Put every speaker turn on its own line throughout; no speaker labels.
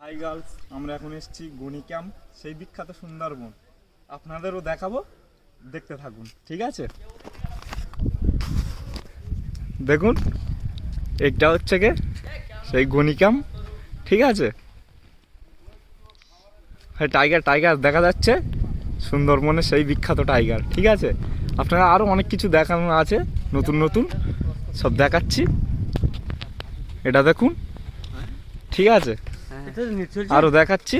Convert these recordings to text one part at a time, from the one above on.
High girls আমরা এখন এসছি গণি ক্যাম্প, সেই বিখ্যাত সুন্দরবন। আপনাদেরও দেখাবো, দেখতে থাকুন, ঠিক আছে? দেখুন এটা হচ্ছে কে? সেই গণি ক্যাম্প ঠিক আছে? হ্যাঁ টাইগার টাইগার দেখা যাচ্ছে। সুন্দরবনের সেই বিখ্যাত টাইগার, ঠিক আছে? আপনারা আরও অনেক কিছু দেখানো আছে, নতুন নতুন। সব দেখাচ্ছি। এটা দেখুন। ঠিক আছে? আরও দেখাচ্ছি।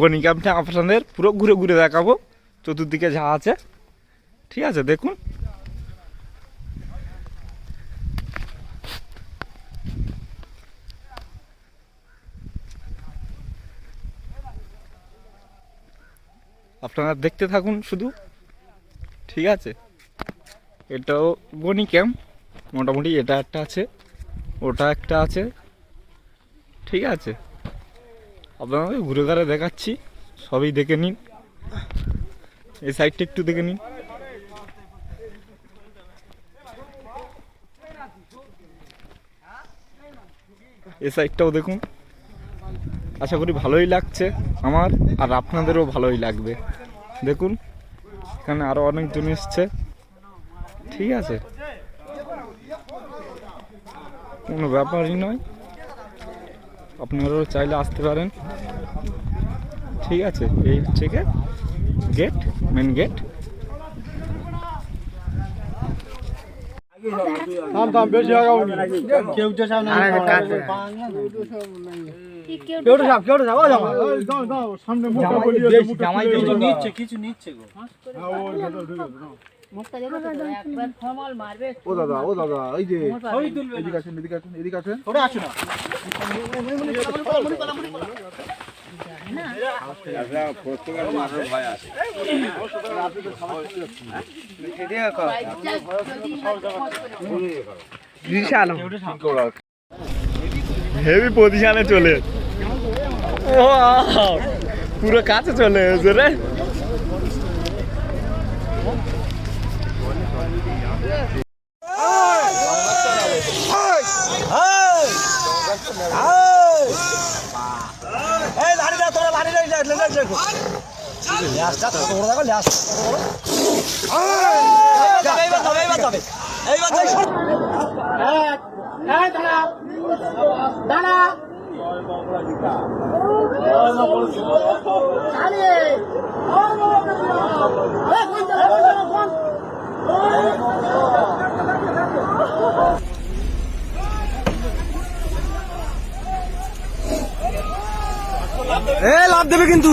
গনি ক্যাম্পটা আপনাদের পুরো ঘুরে ঘুরে দেখাবো। চতুর্দিকে যা আছে। ঠিক আছে, দেখুন। আপনারা দেখতে থাকুন শুধু। ঠিক আছে? এটাও গনি ক্যাম্প। মোটামুটি এটা একটা আছে, ওটা একটা আছে। ঠিক আছে? আপনাদের ঘুরে ঘুরে দেখাচ্ছি। সবই দেখে নিন। এই সাইডটা একটু দেখে নিন। এই সাইডটাও দেখুন। আশা করি ভালোই লাগছে আমার, আর আপনাদেরও ভালোই লাগবে। দেখুন, এখানে আরও অনেকজন এসছে। ঠিক আছে। কোনো ব্যাপারই নয়। আপনারাও চাইলে আসতে পারেন। ঠিক আছে, এই হচ্ছে গেট মেন গেট
থাম থাম বেশি আগাউনি কেউ তো সামনে কেউ তো সাপ কেউ তো সাপ ও জামা দাও দাও সামনে মুখ বলি জামাই কিছু নিচ্ছে কিছু নিচ্ছে গো
ও দাদা ও দাদা এই যে এদিকে আসেন এদিকে আসেন এদিকে আসেন
ওরে আসো না
হেভি পজিশনে চলে! পুরো কাছে চলে এসেছে রে।
দেখো। ল্যাসটা কত বড় দেখো ল্যাস। এ লাভ দেবে কিন্তু।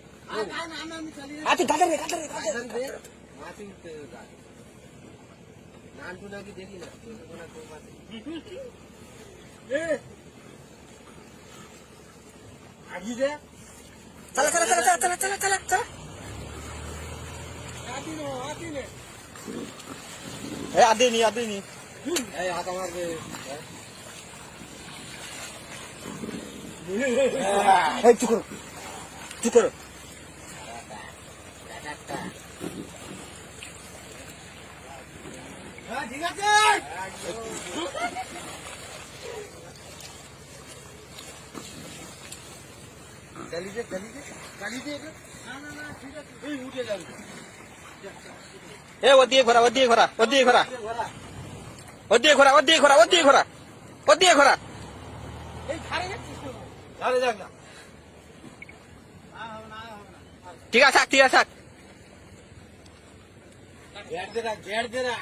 আচ্ছা দাদা রে দাদা রে দাদা রে চলা চলা চলা চলা চলা চলা চলা চলা। এ আদে নি আদে নি। এই হাত আমার এই চুপ করো। ঠিক আছে। ঠিক আছে। এই উঠে
এ ওদিকে ঘোরা ওদিকে ঘোরা ওদিকে ঘোরা। ওদিকে ঘোরা ওদিকে ঘোরা ওদিকে ঘোরা ওদিকে ঘোরা। ঠিক আছে ঠিক আছে।
রাখ দে দে রাখ